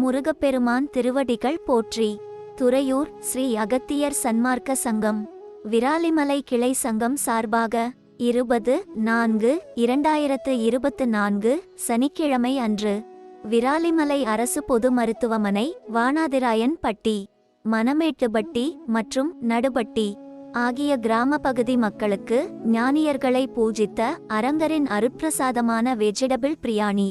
முருகப்பெருமான் திருவடிகள் போற்றி. துறையூர் ஸ்ரீ அகத்தியர் சன்மார்க்க சங்கம். விராலிமலை கிளை சங்கம் சார்பாக இருபது நான்கு இரண்டாயிரத்து இருபத்து நான்கு சனிக்கிழமை அன்று. விராலிமலை அரசு பொது மருத்துவமனை வானாதிராயன் பட்டி. மணமேட்டுப்பட்டி மற்றும் நடுபட்டி ஆகிய கிராம பகுதி மக்களுக்கு ஞானியர்களை பூஜித்த அரங்கரின் அருட்பிரசாதமான வெஜிடபிள் பிரியாணி.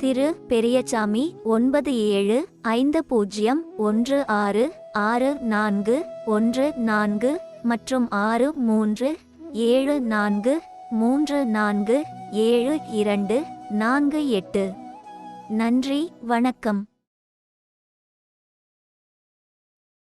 திரு பெரியசாமி ஒன்பது ஏழு ஐந்து பூஜ்ஜியம் ஒன்று ஆறு ஆறு நான்கு ஒன்று நான்கு மற்றும் ஆறு மூன்று ஏழு நான்கு மூன்று நான்கு ஏழு இரண்டு நான்கு எட்டு. நன்றி வணக்கம்.